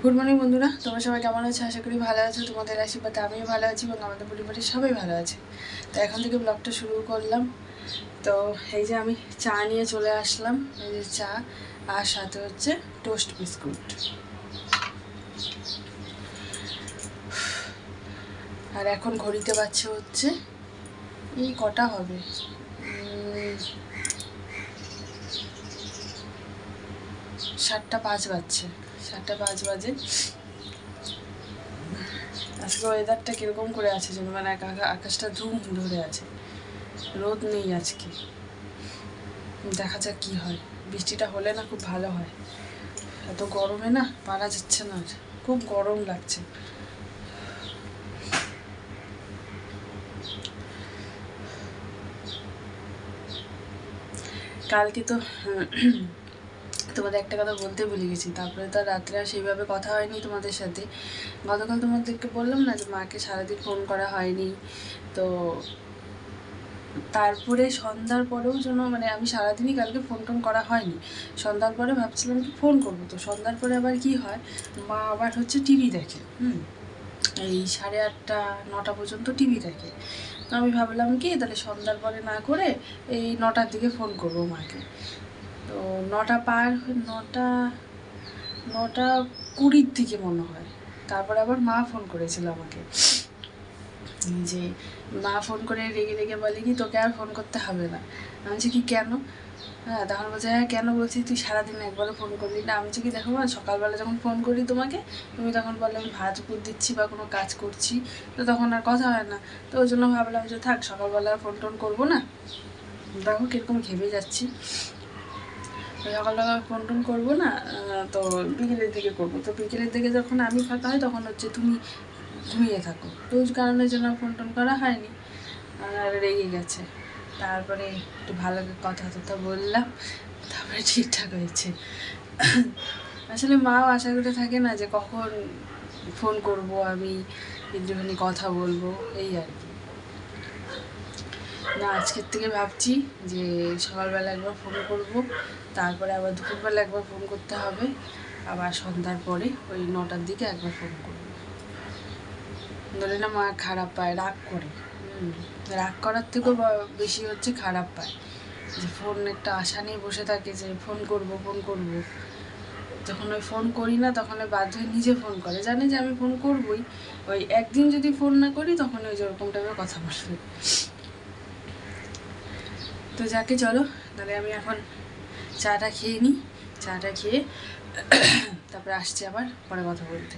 Good morning বন্ধুরা। তোমরা সবাই কেমন আছো? আশা করি ভালো আছো। তোমাদের আশীর্বাদে আমিও ভালো আছি এবং আমাদের পরিবারের সবাই ভালো আছে। তো এখন থেকে ব্লগটা শুরু করলাম। তো এই যে আমি চা নিয়ে চলে আসলাম। এই যে চা আর সাথে হচ্ছে টোস্ট বিস্কুট আর এখন ঘড়িতে বাচ্চা হচ্ছে, এই কটা হবে? সাতটা পাঁচ বাজছে। সাতটা পাঁচ বাজে। আজকে ওয়েদারটা কীরকম করে আছে যেন মানে আকা- আকাশটা ধুম ধরে আছে। রোদ নেই আজকে। দেখা যাক কি হয়। বৃষ্টিটা হলে না খুব ভালো হয়। এত গরমে না পারা যাচ্ছে না। খুব গরম লাগছে। কালকে তো তোমাদের একটা কথা বলতে ভুলে গেছি। তারপরে তো রাত্রে আর সেইভাবে কথা হয়নি তোমাদের সাথে। গতকাল তোমাদেরকে বললাম না যে মাকে সারাদিন ফোন করা হয়নি। তো তারপরে সন্ধ্যার পরেও যেন মানে আমি সারাদিনই কালকে ফোন টোন করা হয়নি। সন্ধ্যার পরে ভাবছিলাম কি ফোন করব তো। সন্ধ্যার পরে আবার কি হয়? মা আবার হচ্ছে টিভি দেখে, হুম? এই সাড়ে আটটা, নটা পর্যন্ত টিভি দেখে। তো আমি ভাবলাম কি, তাহলে সন্ধ্যার পরে না করে এই নটার দিকে ফোন করব মাকে। তো নটা পার নটা নটা কুড়ির দিকে মনে হয়। তারপর আবার মা ফোন করেছিল আমাকে। যে মা ফোন করে রেগে রেগে বলে কি, তোকে আর ফোন করতে হবে না। আমি বলছি, কি কেন? হ্যাঁ তখন বলছে হ্যাঁ কেন? বলছি, তুই সারাদিন একবারও ফোন করলি না। আমি কি দেখো সকালবেলা যখন ফোন করি তোমাকে, তুমি তখন বললে আমি ভাত উপর দিচ্ছি বা কোনো কাজ করছি, তো তখন আর কথা হয় না। তো ওই জন্য ভাবলাম যে থাক, সকালবেলা ফোন টোন করব না। দেখো কীরকম ঘেমে যাচ্ছি। তো সকালবেলা ফোন টোন করব না তো বিকেলের দিকে করব। তো বিকেলের দিকে যখন আমি ফাঁকা হয় তখন হচ্ছে তুমি ঘুমিয়ে থাকো। তো ওই কারণের জন্য ফোন টোন করা হয়নি, আর রেগে গেছে। তারপরে একটু ভালো কথা টথা বললাম, তারপরে ঠিকঠাক হয়েছে। আসলে মাও আশা করে থাকে না যে কখন ফোন করব আমি, একটুখানি কথা বলব, এই আর কি। না, আজকের থেকে ভাবছি যে সকালবেলা একবার ফোন করব, তারপরে আবার দুপুরবেলা একবার ফোন করতে হবে, আবার সন্ধ্যার পরে ওই নটার দিকে একবার ফোন করব। ধরে না মা খারাপ পায়, রাগ করে। রাগ করার থেকেও বেশি হচ্ছে খারাপ পায়। যে ফোন একটা আশা নিয়ে বসে থাকে যে ফোন করব ফোন করব। যখন ওই ফোন করি না, তখন ওই বাধ্য হয়ে নিজে ফোন করে। জানে যে আমি ফোন করবই। ওই একদিন যদি ফোন না করি তখন ওই যেরকম টাইপের কথা বলবে তো যাকে চলো, তাহলে আমি এখন চাটা খেয়ে নিই চাটা খেয়ে তারপরে আসছি আবার পরে কথা বলতে।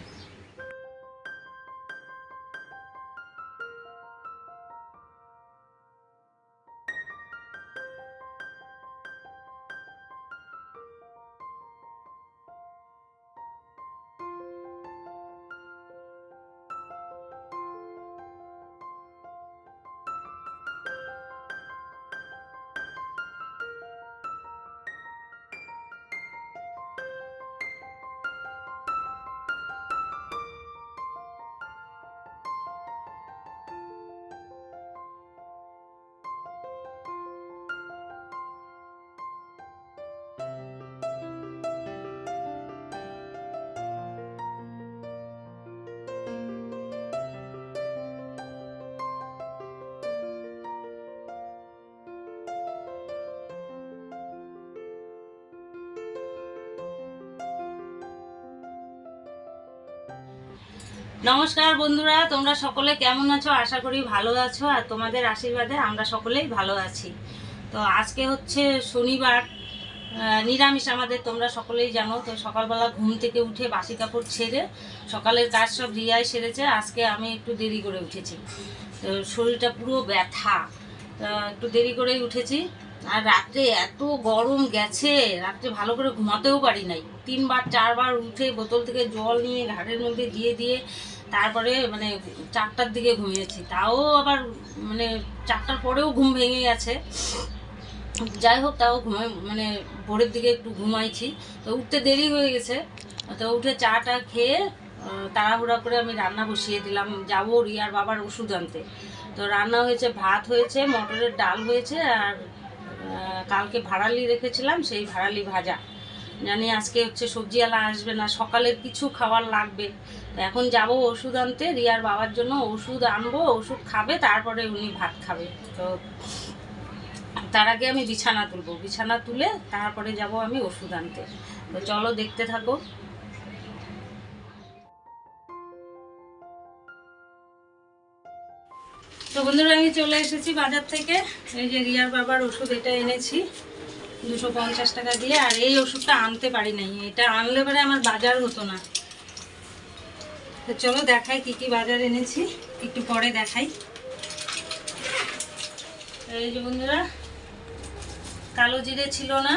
নমস্কার বন্ধুরা, তোমরা সকলে কেমন আছো? আশা করি ভালো আছো আর তোমাদের আশীর্বাদে আমরা সকলেই ভালো আছি। তো আজকে হচ্ছে শনিবার নিরামিষ আমাদের, তোমরা সকলেই জানো। তো সকালবেলা ঘুম থেকে উঠে বাসি কাপড় ছেড়ে সকালের কাজ সব রিয়াই সেরেছে। আজকে আমি একটু দেরি করে উঠেছি। তো শরীরটা পুরো ব্যথা। একটু দেরি করেই উঠেছি। আর রাত্রে এত গরম গেছে, রাত্রে ভালো করে ঘুমাতেও পারি নাই। তিনবার, চারবার উঠে বোতল থেকে জল নিয়ে ঘাটের মধ্যে দিয়ে দিয়ে তারপরে মানে চারটার দিকে ঘুমিয়েছি। তাও আবার মানে চারটার পরেও ঘুম ভেঙে গেছে। যাই হোক, তাও ঘুমাই মানে ভোরের দিকে একটু ঘুমাইছি। তো উঠতে দেরি হয়ে গেছে। তো উঠে চাটা খেয়ে তাড়াহুড়া করে আমি রান্না বসিয়ে দিলাম। যাব রিয়ার বাবার ওষুধ আনতে। তো রান্না হয়েছে, ভাত হয়েছে, মটরের ডাল হয়েছে আর কালকে ভাড়ালি রেখেছিলাম, সেই ভাড়ালি ভাজা। জানি আজকে হচ্ছে সবজিওয়ালা আসবে না, সকালের কিছু খাবার লাগবে। এখন যাব ওষুধ আনতে, রিয়ার বাবার জন্য ওষুধ আনব, ওষুধ খাবে, তারপরে উনি ভাত খাবে। তো তার আগে আমি বিছানা তুলবো। বিছানা তুলে তারপরে যাব আমি ওষুধ আনতে। তো চলো দেখতে থাকো। তো বন্ধুরা, আমি চলে এসেছি বাজার থেকে। এই যে রিয়ার বাবার ওষুধ, এটা এনেছি দুশো পঞ্চাশ টাকা দিয়ে, আর এই ওষুধটা আনতে পারি নাই। এটা আনলে পরে আমার বাজার হতো না। তো চলো দেখাই কি কি বাজার এনেছি, একটু পরে দেখাই। এই যে বন্ধুরা, কালো জিরে ছিল না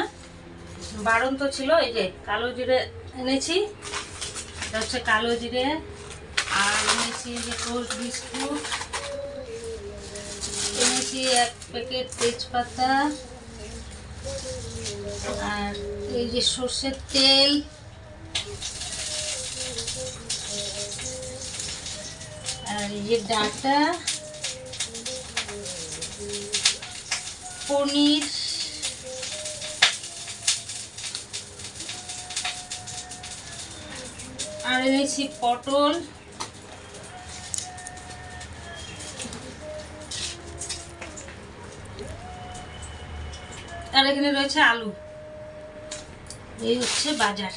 বারণ তো ছিল, এই যে কালো জিরে এনেছি। হচ্ছে কালো জিরে, আর এনেছি যে টোস্ট বিস্কুট। এনেছি এক প্যাকেট তেজপাতা আর এই যে সর্ষের তেল। আর এই যে ডাটা, পনির, আর এনেছি পটল। আর এখানে রয়েছে আলু। এই হচ্ছে বাজার।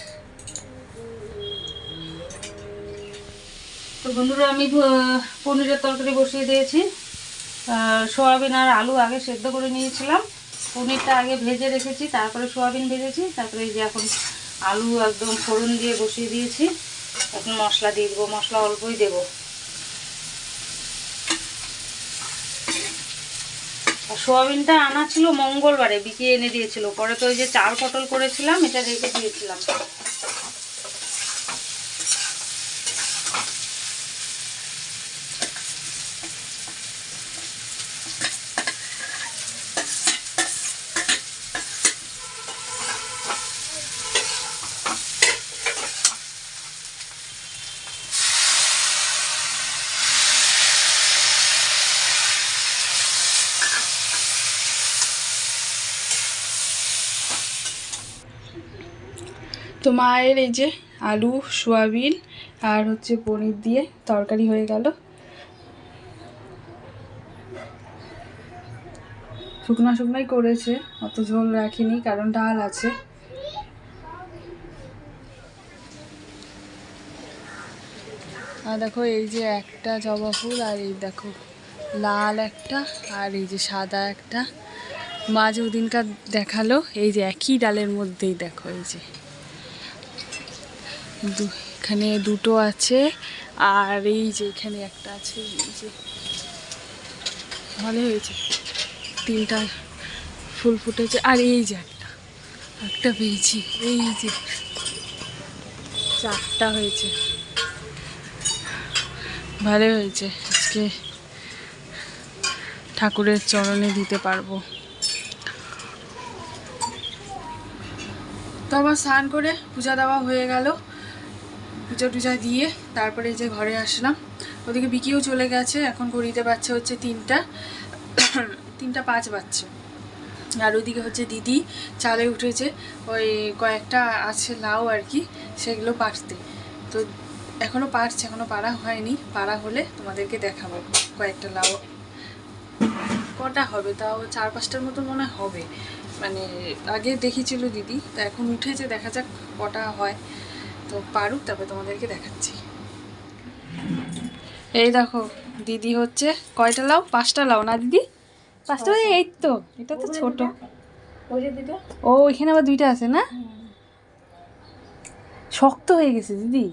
তো বন্ধুরা, আমি পনিরের তরকারি বসিয়ে দিয়েছি। সোয়াবিন আর আলু আগে সেদ্ধ করে নিয়েছিলাম। পনিরটা আগে ভেজে রেখেছি, তারপরে সোয়াবিন ভেজেছি, তারপরে এই যে এখন আলু একদম ফোড়ন দিয়ে বসিয়ে দিয়েছি। এখন মশলা দিয়ে দেবো, মশলা অল্পই দেবো। আর সোয়াবিনটা আনা ছিল মঙ্গলবারে, বিকিয়ে এনে দিয়েছিল। পরে তো ওই যে চাল পটল করেছিলাম, এটা রেখে দিয়েছিলাম। তো মায়ের এই যে আলু, সোয়াবিন আর হচ্ছে পনির দিয়ে তরকারি হয়ে গেল। শুকনো শুকনোই করেছে, অত ঝোল রাখিনি, কারণ ডাল আছে। আর দেখো, এই যে একটা জবা ফুল আর এই দেখো, লাল একটা আর এই যে সাদা একটা। মা যে ওদিনকার দেখাল, এই যে একই ডালের মধ্যেই দেখো, এই যে। এখানে দুটো আছে, আর এই যে এখানে একটা আছে, এই যে ভালো হয়েছে। তিনটা ফুল ফুটেছে, আর এই যে একটা একটা পেয়েছি, এই যে চারটা হয়েছে। ভালো হয়েছে, আজকে ঠাকুরের চরণে দিতে পারব। তো স্নান করে পূজা দেওয়া হয়ে গেল। পুজো টুজা দিয়ে তারপরে যে ঘরে আসলাম। ওদিকে বিকিও চলে গেছে, এখন ঘড়িতে বাচ্চা হচ্ছে তিনটা। তিনটা পাঁচ বাচ্চা আর ওইদিকে হচ্ছে দিদি চালে উঠেছে, ওই কয়েকটা আছে লাউ আর কি, সেগুলো পাড়তে। তো এখনও পারছে এখনও পারা হয়নি। পারা হলে তোমাদেরকে দেখাবো কয়েকটা লাউ। কটা হবে? তাও চার পাঁচটার মতো মনে হবে। মানে আগে দেখিছিল দিদি, তা এখন উঠেছে, দেখা যাক কটা হয়। তো পারুক তারপরে তোমাদেরকে দেখাচ্ছি। এই দেখো দিদি হচ্ছে কয়টা লাউ? পাঁচটা লাউ না দিদি? পাঁচটা মানে এই তো এটা তো ছোট। ও এখানে আবার দুইটা আছে না? শক্ত হয়ে গেছে দিদি।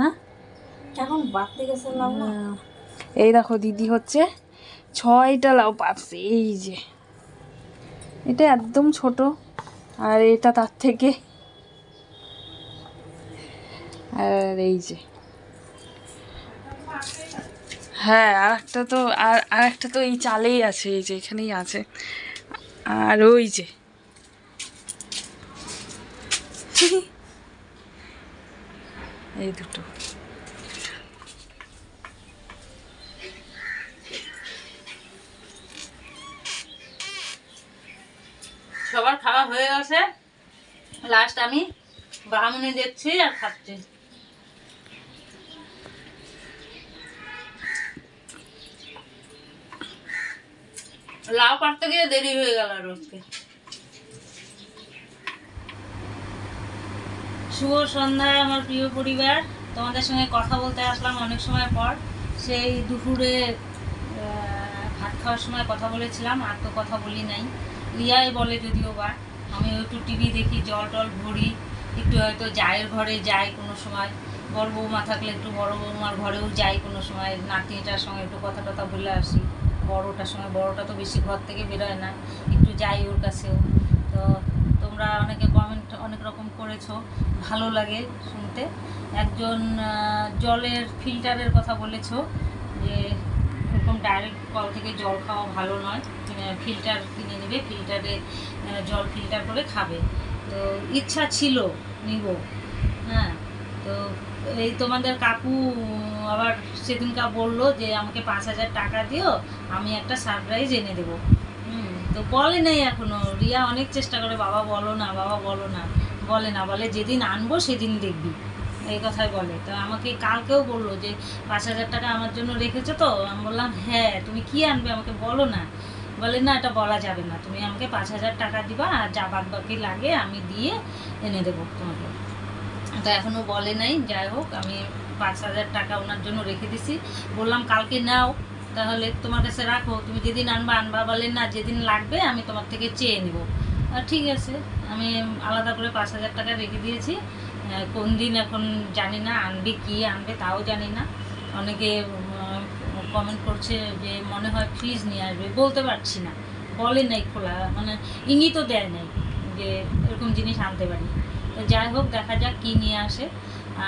না? এখন বাড়তে গেছে লাউ না। এই দেখো দিদি হচ্ছে ছয়টা লাউ পাচ্ছে এই যে। এটা একদম ছোট আর এটা তার থেকে আর এই যে। হ্যাঁ আর একটা তো আর আর একটা তো এই চালেই আছে এই যে এখানেই আছে। আর ওই যে। এই দুটো। সবার খাওয়া হয়ে গেছে। লাস্ট আমি বামুনি দেখছি আর খাচ্ছি। লাউ কাটতে গিয়ে দেরি হয়ে গেল আজকে শুভ সন্ধ্যা আমার প্রিয় পরিবার। তোমাদের সঙ্গে কথা বলতে আসলাম অনেক সময় পর। সেই দুপুরে ভাত খাওয়ার সময় কথা বলেছিলাম, আর তো কথা বলি নাই। রিয়াই বলে যদিও বা, আমি একটু টিভি দেখি, জল টল ভরি, একটু হয়তো জায়ের ঘরে যাই কোনো সময়। বড় বৌমা থাকলে একটু বড় বৌমার ঘরেও যাই কোনো সময়। নাতনিটার সঙ্গে একটু কথা টথা বলে আসি। বড়টার সঙ্গে বড়টা তো বেশি ঘর থেকে বেরোয় না, একটু যাই ওর কাছেও। তো তোমরা অনেকে কমেন্ট অনেক রকম করেছ, ভালো লাগে শুনতে। একজন জলের ফিল্টারের কথা বলেছ, যে এরকম ডাইরেক্ট কল থেকে জল খাওয়া ভালো নয়। ফিল্টার কিনে নেবে ফিল্টারে জল ফিল্টার করে খাবে। তো ইচ্ছা ছিল নিব হ্যাঁ। তো এই তোমাদের কাকু আবার সেদিনকার বলল যে আমাকে পাঁচ হাজার টাকা দিও আমি একটা সারপ্রাইজ এনে দেবো। হুম, তো বলে নাই এখনও। রিয়া অনেক চেষ্টা করে বাবা বলো না বাবা বলো না। বলে না বলে যেদিন আনব সেদিন দেখবি। এই কথাই বলে। তো আমাকে কালকেও বলল যে পাঁচ হাজার টাকা আমার জন্য রেখেছো তো? আমি বললাম হ্যাঁ তুমি কি আনবে? আমাকে বলো না। বলে না এটা বলা যাবে না। তুমি আমাকে পাঁচ হাজার টাকা দিবা আর যা বাদ বাকি লাগে আমি দিয়ে এনে দেবো তোমাকে। তো এখনও বলে নাই, যাই হোক, আমি পাঁচ হাজার টাকা ওনার জন্য রেখে দিছি। বললাম, কালকে নাও, তাহলে তোমার কাছে রাখো, তুমি যেদিন আনবা আনবা বলে না, যেদিন লাগবে আমি তোমার থেকে চেয়ে নেব। ঠিক আছে, আমি আলাদা করে পাঁচ হাজার টাকা রেখে দিয়েছি। কোন দিন এখন জানি না, আনবে কি আনবে তাও জানি না। অনেকে কমেন্ট করছে যে, মনে হয় ফ্রিজ নিয়ে আসবে। বলতে পারছি না, বলে নাই খোলা মানে ইঙ্গিতও দেয় নাই যে, এরকম জিনিস আনতে পারি। তো যাই হোক, দেখা যাক কি নিয়ে আসে।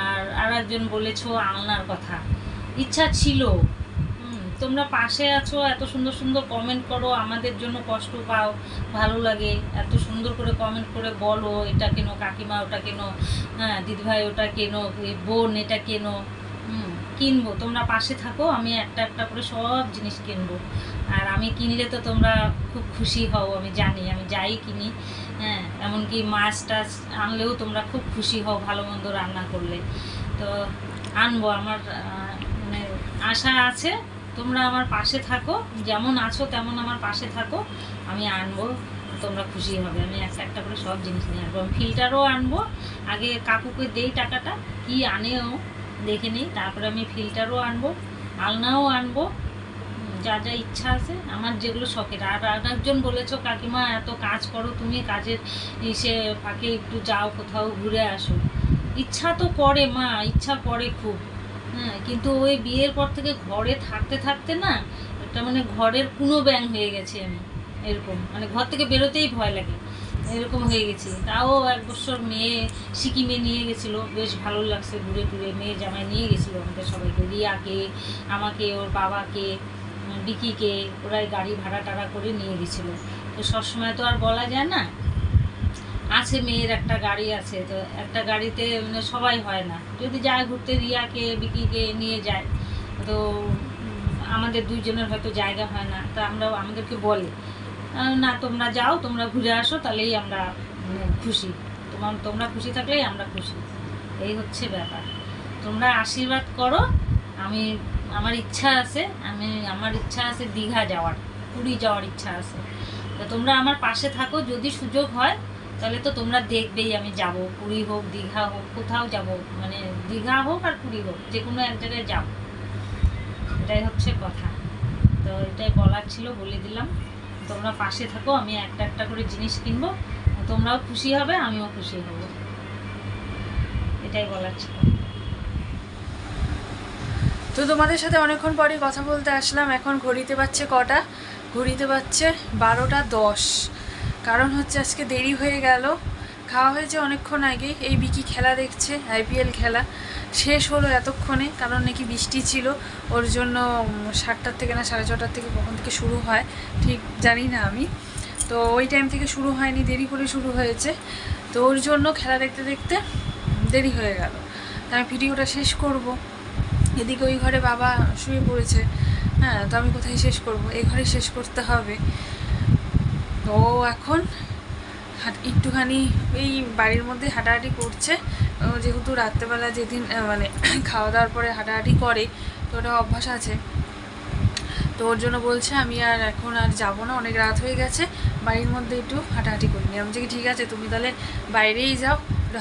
আর আর একজন বলেছ আলনার কথা। ইচ্ছা ছিল। তোমরা পাশে আছো, এত সুন্দর সুন্দর কমেন্ট করো, আমাদের জন্য কষ্ট পাও, ভালো লাগে। এত সুন্দর করে কমেন্ট করে বলো, এটা কেন কাকিমা, ওটা কেন হ্যাঁ দিদিভাই, ওটা কেন বোন, এটা কেন? কিনবো। তোমরা পাশে থাকো, আমি একটা একটা করে সব জিনিস কিনবো। আর আমি কিনলে তো তোমরা খুব খুশি হও, আমি জানি, আমি যাই কিনি। হ্যাঁ এমনকি মাছ টাছ আনলেও তোমরা খুব খুশি হও, ভালো মন্দ রান্না করলে। তো আনব, আমার মানে আশা আছে, তোমরা আমার পাশে থাকো, যেমন আছো তেমন আমার পাশে থাকো, আমি আনব, তোমরা খুশি হবে। আমি একটা একটা করে সব জিনিস নিয়ে আসব। আমি ফিল্টারও আনব, আগে কাকুকে দেই টাকাটা, কি আনেও, দেখে নিই, তারপরে আমি ফিল্টারও আনব, আলনাও আনব যা যা ইচ্ছা আছে, আমার যেগুলো শখের। আর আর একজন বলেছ, কাকিমা, এত কাজ করো তুমি, কাজের ইসে ফাঁকে একটু যাও, কোথাও ঘুরে আসো। ইচ্ছা তো করে মা, ইচ্ছা করে খুব। হ্যাঁ কিন্তু ওই বিয়ের পর থেকে ঘরে থাকতে থাকতে না, একটা মানে ঘরের কোনো ব্যাং হয়ে গেছে আমি, এরকম। মানে ঘর থেকে বেরোতেই ভয় লাগে, এরকম হয়ে গেছি। তাও এক বছর মেয়ে সিকিমে নিয়ে গেছিল, বেশ ভালো লাগছে ঘুরে ঘুরে মেয়ে জামাই নিয়ে গেছিল আমাদের সবাইকে, রিয়াকে, আমাকে, ওর বাবাকে। বিকিকে ওরাই গাড়ি ভাড়া টাড়া করে নিয়ে গেছিল। তো সবসময় তো আর বলা যায় না আছে মেয়ের একটা গাড়ি আছে তো একটা গাড়িতে মানে সবাই হয় না। যদি যায় ঘুরতে রিয়াকে বিকিকে নিয়ে যায় তো আমাদের দুইজনের হয়তো জায়গা হয় না তা আমরা আমাদেরকে বলে না তোমরা যাও তোমরা ঘুরে আসো তাহলেই আমরা মানে, খুশি। তোমার তোমরা খুশি থাকলেই আমরা খুশি। এই হচ্ছে ব্যাপার। তোমরা আশীর্বাদ করো আমি, আমার ইচ্ছা আছে, আমি, আমার ইচ্ছা আছে দীঘা যাওয়ার, পুরী যাওয়ার ইচ্ছা আছে। তো তোমরা আমার পাশে থাকো, যদি সুযোগ হয়, তাহলে তো তোমরা দেখবেই আমি যাব। পুরী হোক, দীঘা হোক, কোথাও যাব। মানে দীঘা হোক আর পুরী হোক, যে কোনো এক জায়গায় যাব। এটাই হচ্ছে কথা। তো এটাই বলার ছিল, বলে দিলাম। তোমরা পাশে থাকো, আমি একটা একটা করে জিনিস কিনবো। তোমরাও খুশি হবে, আমিও খুশি হব। এটাই বলার ছিল। তো তোমাদের সাথে অনেকক্ষণ পরে কথা বলতে আসলাম। এখন ঘড়িতে পাচ্ছে কটা? ঘড়িতে পাচ্ছে বারোটা দশ। কারণ হচ্ছে আজকে দেরি হয়ে গেল। খাওয়া হয়েছে অনেকক্ষণ আগে এই বিকি খেলা দেখছে আইপিএল খেলা। শেষ হলো এতক্ষণে, কারণ নাকি বৃষ্টি ছিল। ওর জন্য সাতটার থেকে না সাড়ে ছটার থেকে কখন থেকে শুরু হয়, ঠিক জানি না আমি। তো ওই টাইম থেকে শুরু হয়নি, দেরি করে শুরু হয়েছে। তো ওর জন্য খেলা দেখতে দেখতে দেরি হয়ে গেল। আমি ভিডিওটা শেষ করব। এদিকে ওই ঘরে বাবা শুয়ে পড়েছে। হ্যাঁ তো আমি কোথায় শেষ করব? এই ঘরে শেষ করতে হবে। তো এখন একটুখানি এই বাড়ির মধ্যে হাঁটাহাঁটি করছে। যেহেতু রাত্রেবেলা যেদিন মানে খাওয়া দাওয়ার পরে হাঁটাহাঁটি করে, তো ওটা অভ্যাস আছে। তো ওর জন্য বলছে, আমি আর এখন আর যাব না, অনেক রাত হয়ে গেছে, বাড়ির মধ্যে একটু হাঁটাহাঁটি করি নি আমি বলছি ঠিক আছে, তুমি তাহলে বাইরেই যাও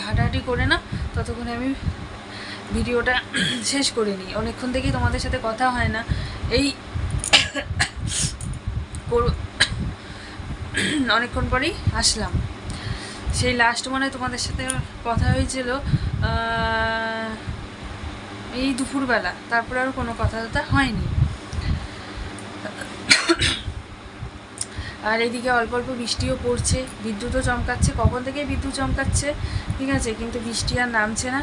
হাঁটাহাঁটি করে না ততক্ষণে আমি ভিডিওটা শেষ করে নিই অনেকক্ষণ থেকেই তোমাদের সাথে কথা হয় না। এই অনেকক্ষণ পরেই আসলাম। সেই লাস্ট মানে তোমাদের সাথে কথা হয়েছিল এই দুপুরবেলা। তারপরে আর কোনো কথা টথা হয়নি। আর এদিকে অল্প অল্প বৃষ্টিও পড়ছে। বিদ্যুৎও চমকাচ্ছে। কখন থেকে বিদ্যুৎ চমকাচ্ছে? ঠিক আছে, কিন্তু বৃষ্টি আর নামছে না।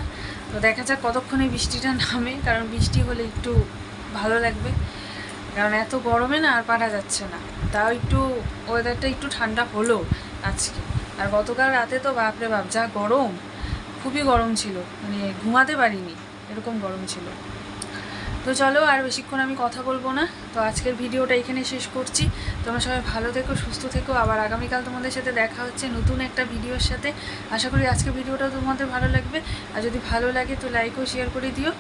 তো দেখা যাক কতক্ষণে বৃষ্টিটা নামে, কারণ বৃষ্টি হলে একটু ভালো লাগবে। কারণ এত গরমে না আর পারা যাচ্ছে না। তাও একটু ওয়েদারটা একটু ঠান্ডা হলো আজকে। আর গতকাল রাতে তো বাপরে বাপ, যা গরম। খুবই গরম ছিল। মানে ঘুমাতে পারিনি, এরকম গরম ছিল। তো চলো আর বেশিক্ষণ আমি কথা বলব না। তো আজকের ভিডিওটা এখানে শেষ করছি। তোমরা সবাই ভালো থেকো, সুস্থ থেকো। আবার আগামীকাল তোমাদের সাথে দেখা হচ্ছে নতুন একটা ভিডিওর সাথে। আশা করি আজকের ভিডিওটা তোমাদের ভালো লাগবে। আর যদি ভালো লাগে তো লাইকও শেয়ার করে দিও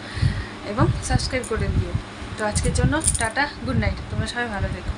এবং সাবস্ক্রাইব করে দিও। তো আজকের জন্য টাটা গুড নাইট তোমরা সবাই ভালো থেকো।